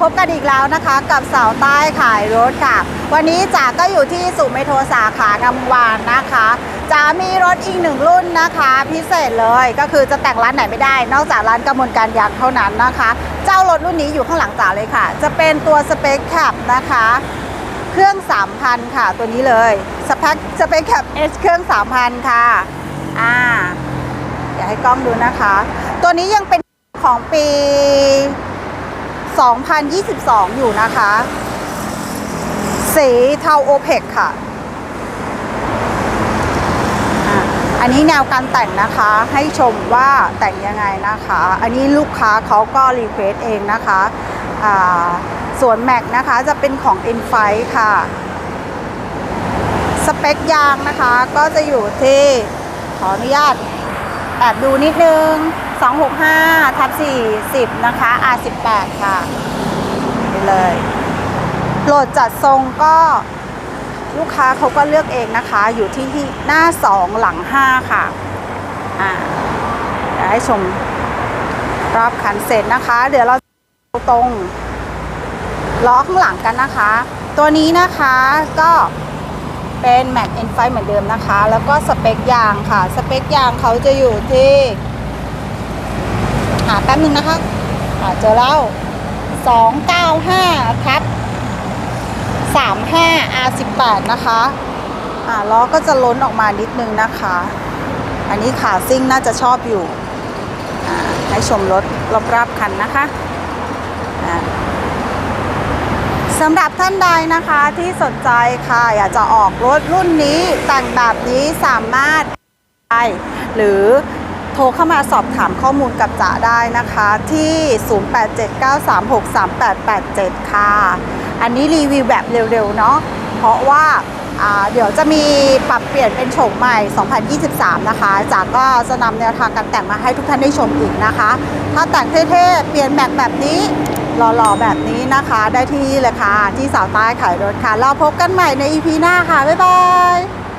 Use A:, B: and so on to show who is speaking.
A: พบกันอีกแล้วนะคะกับสาวใต้ขายรถค่ะ วันนี้จ๋าก็อยู่ที่สุเมโทรสาขางามวานนะคะจ๋ามีรถอีกหนึ่งรุ่นนะคะ พิเศษเลยก็คือจะแต่งร้านไหนไม่ได้ นอกจากร้านกำมลการยางเท่านั้นนะคะ เจ้ารถรุ่นนี้อยู่ข้างหลังจ๋าเลยค่ะ จะเป็นตัวสเปคแคปนะคะ เครื่อง 3,000 ค่ะ ตัวนี้เลยสเปคสเปคแคป S เครื่อง 3,000 ค่ะอ่าอยากให้กล้องดูนะคะ ตัวนี้ยังเป็นของปี 2022 อยู่นะคะ สีเทาโอเพกค่ะ อันนี้แนวการแต่งนะคะให้ชมว่าแต่งยังไงนะคะ อันนี้ลูกค้าเขาก็รีเควสเองนะคะส่วนแม็กนะคะจะเป็นของ i n f i ค่ะ สเปคยางนะคะก็จะอยู่ที่ขออนุญาตแอบดูนิดนึง 265ทับ40 นะคะ R18 ค่ะนี่เลยโหลดจัดทรงก็ลูกค้าเขาก็เลือกเองนะคะ อยู่ที่ที่หน้า 2 หลัง 5 ค่ะ อ่าเดี๋ยวให้ชมรอบคันเสร็จนะคะ เดี๋ยวเราตรงล้อข้างหลังกันนะคะ ตัวนี้นะคะก็เป็น Mac N5 เหมือนเดิมนะคะ แล้วก็สเปคยางค่ะ สเปคยางเขาจะอยู่ที่ ป๊บนึงนะคะหาเจอแล้ว 295ครับ35 R18 นะคะอ่าล้อก็จะล้นออกมานิดนึงนะคะ อันนี้ขาซิ่งน่าจะชอบอยู่อ่าให้ชมรถรอบๆคันนะคะสำหรับท่านใดนะคะที่สนใจค่ะอยากจะออกรถรุ่นนี้แต่งแบบนี้สามารถได้หรือ โทรเข้ามาสอบถามข้อมูลกับจ๋าได้นะคะที่ 0879363887 ค่ะ อันนี้รีวิวแบบเร็วๆเนาะเพราะว่าเดี๋ยวจะมีปรับเปลี่ยนเป็นโฉมใหม่ 2023 นะคะจ๋าก็จะนำแนวทางการแต่งมาให้ทุกท่านได้ชมอีกนะคะ ถ้าแต่งเท่ๆ เปลี่ยนแม็กแบบนี้หล่อๆ แบบนี้นะคะ ได้ที่นี่เลยค่ะ ที่สาวใต้ขายรถค่ะ เราพบกันใหม่ใน EP หน้าค่ะ บ๊ายบาย